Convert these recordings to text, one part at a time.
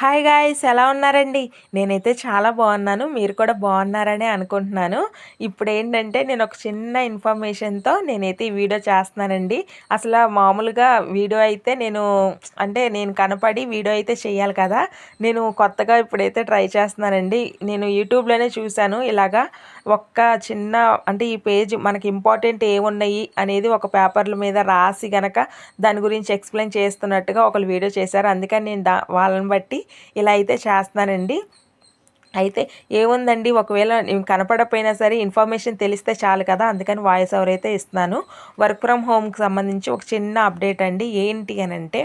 Hi guys ఎలా ఉన్నారండి? నేనైతే చాలా బాగున్నాను మీరు కూడా బాగున్నారని అనుకుంటున్నాను. ఇప్పుడు ఏంటంటే నేను ఒక చిన్న ఇన్ఫర్మేషన్తో నేనైతే ఈ వీడియో చేస్తున్నానండి. అసలు మామూలుగా వీడియో అయితే నేను అంటే నేను కనపడి వీడియో అయితే చేయాలి కదా. నేను కొత్తగా ఇప్పుడైతే ట్రై చేస్తున్నానండి. నేను యూట్యూబ్లోనే చూశాను. ఇలాగా ఒక్క చిన్న అంటే ఈ పేజ్ మనకి ఇంపార్టెంట్ ఏమున్నాయి అనేది ఒక పేపర్ల మీద రాసి గనక దాని గురించి ఎక్స్ప్లెయిన్ చేస్తున్నట్టుగా ఒకళ్ళు వీడియో చేశారు. అందుకని నేను దా వాళ్ళని బట్టి ఇలా అయితే చేస్తానండి అయితే ఏముందండి? ఒకవేళ కనపడపోయినా సరే ఇన్ఫర్మేషన్ తెలిస్తే చాలు కదా? అందుకని వాయిస్ ఓవర్ అయితే ఇస్తున్నాను. వర్క్ ఫ్రమ్ హోమ్కి సంబంధించి ఒక చిన్న అప్డేట్ అండి. ఏంటి అని అంటే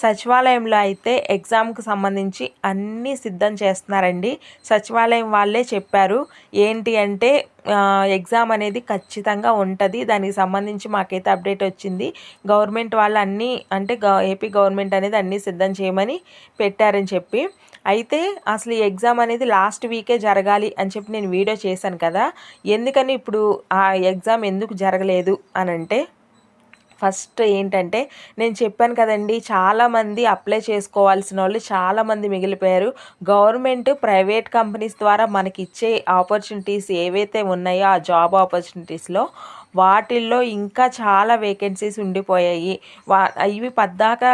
సచివాలయంలో అయితే ఎగ్జామ్కి సంబంధించి అన్నీ సిద్ధం చేస్తున్నారండి. సచివాలయం వాళ్ళే చెప్పారు. ఏంటి అంటే ఎగ్జామ్ అనేది ఖచ్చితంగా ఉంటుంది. దానికి సంబంధించి మాకైతే అప్డేట్ వచ్చింది. గవర్నమెంట్ వాళ్ళు అన్నీ అంటే ఏపీ గవర్నమెంట్ అనేది అన్నీ సిద్ధం చేయమని పెట్టారని చెప్పి అయితే అసలు ఈ ఎగ్జామ్ అనేది లాస్ట్ వీకే జరగాలి అని చెప్పి నేను వీడియో చేశాను కదా. ఎందుకని ఇప్పుడు ఆ ఎగ్జామ్ ఎందుకు జరగలేదు అని అంటే ఫస్ట్ ఏంటంటే నేను చెప్పాను కదండి చాలామంది అప్లై చేసుకోవాల్సిన వాళ్ళు చాలామంది మిగిలిపోయారు. గవర్నమెంట్ ప్రైవేట్ కంపెనీస్ ద్వారా మనకి ఇచ్చే ఆపర్చునిటీస్ ఏవైతే ఉన్నాయో ఆ జాబ్ ఆపర్చునిటీస్లో వాటిల్లో ఇంకా చాలా వేకెన్సీస్ ఉండిపోయాయి. వా ఇవి పద్దాక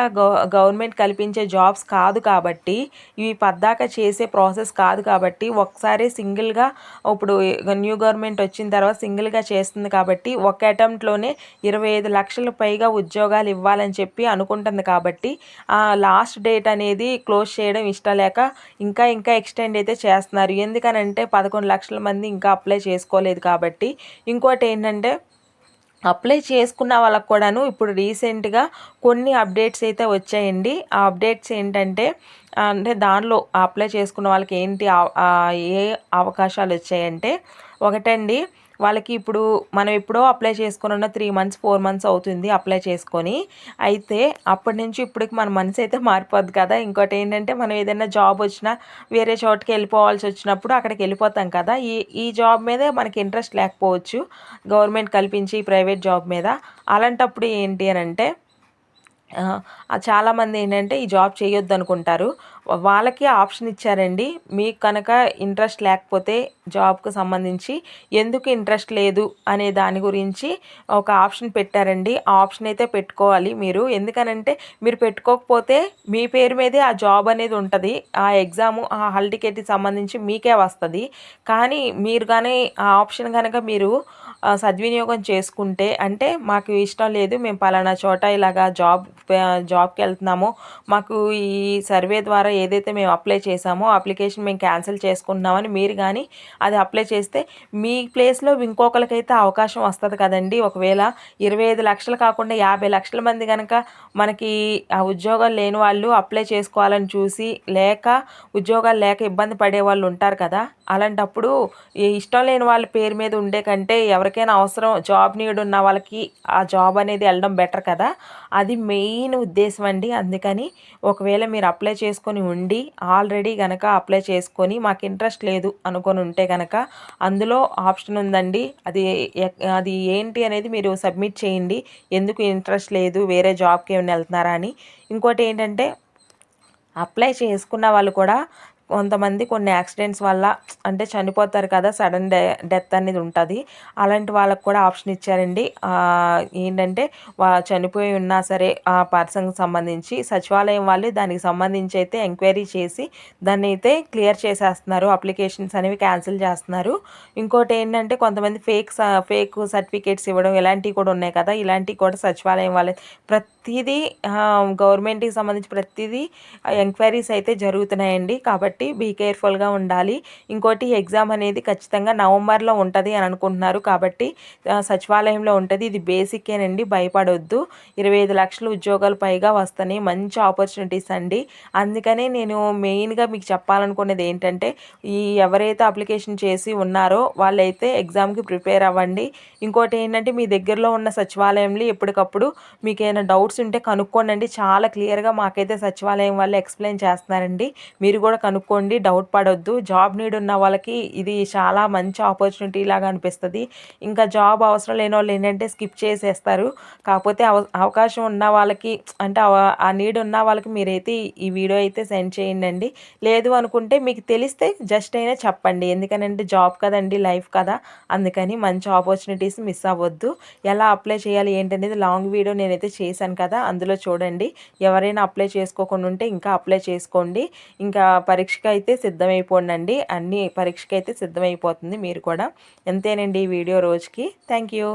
గవర్నమెంట్ కల్పించే జాబ్స్ కాదు కాబట్టి ఇవి పద్దాక చేసే ప్రాసెస్ కాదు కాబట్టి ఒకసారి సింగిల్గా ఇప్పుడు న్యూ గవర్నమెంట్ వచ్చిన తర్వాత సింగిల్గా చేస్తుంది కాబట్టి ఒక అటెంప్ట్లోనే ఇరవై ఐదు లక్షల పైగా ఉద్యోగాలు ఇవ్వాలని చెప్పి అనుకుంటుంది కాబట్టి ఆ లాస్ట్ డేట్ అనేది క్లోజ్ చేయడం ఇష్టం లేక ఇంకా ఇంకా ఎక్స్టెండ్ అయితే చేస్తున్నారు. ఎందుకనంటే పదకొండు లక్షల మంది ఇంకా అప్లై చేసుకోలేదు కాబట్టి ఇంకోటి ఏంటంటే అప్లై చేసుకున్న వాళ్ళకు కూడాను ఇప్పుడు రీసెంట్గా కొన్ని అప్డేట్స్ అయితే వచ్చాయండి. ఆ అప్డేట్స్ ఏంటంటే అంటే దానిలో అప్లై చేసుకున్న వాళ్ళకి ఏంటి ఏ అవకాశాలు వచ్చాయంటే ఒకటండి వాళ్ళకి ఇప్పుడు మనం ఎప్పుడో అప్లై చేసుకుని ఉన్న త్రీ మంత్స్ ఫోర్ మంత్స్ అవుతుంది అప్లై చేసుకొని. అయితే అప్పటి నుంచి ఇప్పటికి మన మనసు అయితే మారిపోద్ది కదా. ఇంకోటి ఏంటంటే మనం ఏదైనా జాబ్ వచ్చినా వేరే చోటుకి వెళ్ళిపోవాల్సి వచ్చినప్పుడు అక్కడికి వెళ్ళిపోతాం కదా. ఈ ఈ జాబ్ మీదే మనకి ఇంట్రెస్ట్ లేకపోవచ్చు. గవర్నమెంట్ కల్పించి ప్రైవేట్ జాబ్ మీద. అలాంటప్పుడు ఏంటి అని అంటే చాలామంది ఏంటంటే ఈ జాబ్ చేయొద్దు అనుకుంటారు. వాళ్ళకి ఆప్షన్ ఇచ్చారండి. మీకు కనుక ఇంట్రెస్ట్ లేకపోతే జాబ్కు సంబంధించి ఎందుకు ఇంట్రెస్ట్ లేదు అనే దాని గురించి ఒక ఆప్షన్ పెట్టారండి. ఆ ఆప్షన్ అయితే పెట్టుకోవాలి మీరు. ఎందుకనంటే మీరు పెట్టుకోకపోతే మీ పేరు మీదే ఆ జాబ్ అనేది ఉంటుంది. ఆ ఎగ్జాము ఆ హాల్ టికెట్కి సంబంధించి మీకే వస్తుంది. కానీ మీరు కానీ ఆ ఆప్షన్ కనుక మీరు సద్వినియోగం చేసుకుంటే అంటే మాకు ఇష్టం లేదు మేము పలానా చోట ఇలాగా జాబ్ జాబ్కి వెళ్తున్నాము మాకు ఈ సర్వే ద్వారా ఏదైతే మేము అప్లై చేసామో అప్లికేషన్ మేము క్యాన్సిల్ చేసుకుంటున్నామని మీరు కానీ అది అప్లై చేస్తే మీ ప్లేస్లో ఇంకొకరికైతే అవకాశం వస్తుంది కదండి. ఒకవేళ ఇరవై ఐదు లక్షలు కాకుండా యాభై లక్షల మంది కనుక మనకి ఆ ఉద్యోగాలు లేని వాళ్ళు అప్లై చేసుకోవాలని చూసి లేక ఉద్యోగాలు లేక ఇబ్బంది పడే వాళ్ళు ఉంటారు కదా. అలాంటప్పుడు ఇష్టం లేని వాళ్ళ పేరు మీద ఉండే కంటే ఎవరికైనా అవసరం జాబ్ నీడ్ ఉన్న వాళ్ళకి ఆ జాబ్ అనేది వెళ్ళడం బెటర్ కదా. అది మెయిన్ ఉద్దేశం అండి. అందుకని ఒకవేళ మీరు అప్లై చేసుకొని ఉండి ఆల్రెడీ కనుక అప్లై చేసుకొని మాకు ఇంట్రెస్ట్ లేదు అనుకొని ఉంటే కనుక అందులో ఆప్షన్ ఉందండి. అది అది ఏంటి అనేది మీరు సబ్మిట్ చేయండి. ఎందుకు ఇంట్రెస్ట్ లేదు వేరే జాబ్కి ఏమైనా వెళ్తున్నారా అని. ఇంకోటి ఏంటంటే అప్లై చేసుకున్న వాళ్ళు కూడా కొంతమంది కొన్ని యాక్సిడెంట్స్ వల్ల అంటే చనిపోతారు కదా సడన్ డె డెత్ అనేది ఉంటుంది. అలాంటి వాళ్ళకు కూడా ఆప్షన్ ఇచ్చారండి. ఏంటంటే వా చనిపోయి ఉన్నా సరే ఆ పర్సన్కి సంబంధించి సచివాలయం వాళ్ళు దానికి సంబంధించి అయితే ఎంక్వైరీ చేసి దాన్ని అయితే క్లియర్ చేసేస్తున్నారు. అప్లికేషన్స్ అనేవి క్యాన్సిల్ చేస్తున్నారు. ఇంకోటి ఏంటంటే కొంతమంది ఫేక్ ఫేక్ సర్టిఫికేట్స్ ఇవ్వడం ఇలాంటివి కూడా ఉన్నాయి కదా. ఇలాంటివి కూడా సచివాలయం వాళ్ళే ప్రతిదీ గవర్నమెంట్కి సంబంధించి ప్రతిదీ ఎంక్వైరీస్ అయితే జరుగుతున్నాయండి. కాబట్టి కాబట్టి బీ కేర్ఫుల్గా ఉండాలి. ఇంకోటి ఎగ్జామ్ అనేది ఖచ్చితంగా నవంబర్లో ఉంటుంది అని అనుకుంటున్నారు. కాబట్టి సచివాలయంలో ఉంటుంది. ఇది బేసికేనండి భయపడొద్దు. ఇరవై ఐదు లక్షల ఉద్యోగాలు పైగా వస్తాయి మంచి ఆపర్చునిటీస్ అండి. అందుకనే నేను మెయిన్గా మీకు చెప్పాలనుకునేది ఏంటంటే ఈ ఎవరైతే అప్లికేషన్ చేసి ఉన్నారో వాళ్ళైతే ఎగ్జామ్కి ప్రిపేర్ అవ్వండి. ఇంకోటి ఏంటంటే మీ దగ్గరలో ఉన్న సచివాలయంలో ఎప్పటికప్పుడు మీకు ఏమైనా డౌట్స్ డౌట్స్ ఉంటే కనుక్కోండి చాలా క్లియర్గా మాకైతే సచివాలయం వాళ్ళు ఎక్స్ప్లెయిన్ చేస్తున్నారండి. మీరు కూడా కనుక్కోండి. డౌట్ పడొద్దు. జాబ్ నీడ్ ఉన్న వాళ్ళకి ఇది చాలా మంచి ఆపర్చునిటీ లాగా అనిపిస్తుంది. ఇంకా జాబ్ అవసరం లేని వాళ్ళు ఏంటంటే స్కిప్ చేసేస్తారు. కాకపోతే అవకాశం ఉన్న వాళ్ళకి అంటే ఆ నీడ్ ఉన్న వాళ్ళకి మీరైతే ఈ వీడియో అయితే సెండ్ చేయండి లేదు అనుకుంటే మీకు తెలిస్తే జస్ట్ అయినా చెప్పండి. ఎందుకనంటే జాబ్ కదండి లైఫ్ కదా. అందుకని మంచి ఆపర్చునిటీస్ మిస్ అవ్వద్దు. ఎలా అప్లై చేయాలి ఏంటనేది లాంగ్ వీడియో నేనైతే చేశాను కదా. కదా? అందులో చూడండి. ఎవరైనా అప్లై చేసుకోకుండా ఉంటే ఇంకా అప్లై చేసుకోండి. ఇంకా పరీక్షకి అయితే సిద్ధమైపోండి అన్ని పరీక్షకి అయితే సిద్ధమైపోతుంది మీరు కూడా. ఎంతేనండి ఈ వీడియో రోజుకి? Thank you.